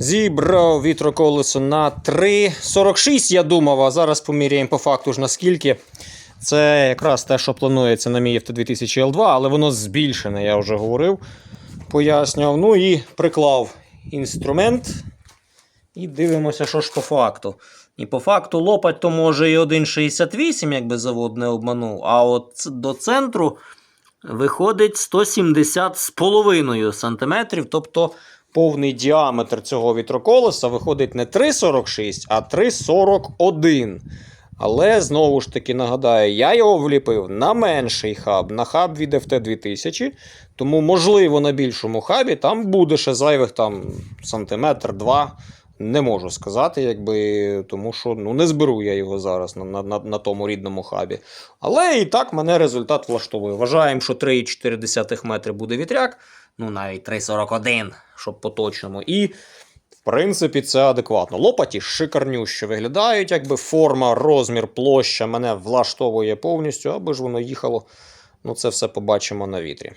Зібрав вітроколесо на 3,46, я думав, а зараз поміряємо по факту ж наскільки. Це якраз те, що планується на мій FT2000 L2, але воно збільшене, я вже говорив, пояснював. Ну і приклав інструмент. І дивимося, що ж по факту. І по факту лопать то може і 1,68, якби завод не обманув. А от до центру виходить 170 з половиною сантиметрів. Тобто повний діаметр цього вітроколеса виходить не 3,46, а 3,41. Але знову ж таки нагадаю, я його вліпив на менший хаб, на хаб від FT2000. Тому, можливо, на більшому хабі там буде ще зайвих там сантиметр, два. Не можу сказати, якби, тому що ну, не зберу я його зараз на, на, на, тому рідному хабі. Але і так мене результат влаштовує. Вважаємо, що 3,4 метри буде вітряк, ну навіть 3,41, щоб по точному. І в принципі, це адекватно. Лопаті шикарнюще виглядають, якби форма, розмір, площа мене влаштовує повністю, аби ж воно їхало. Ну, це все побачимо на вітрі.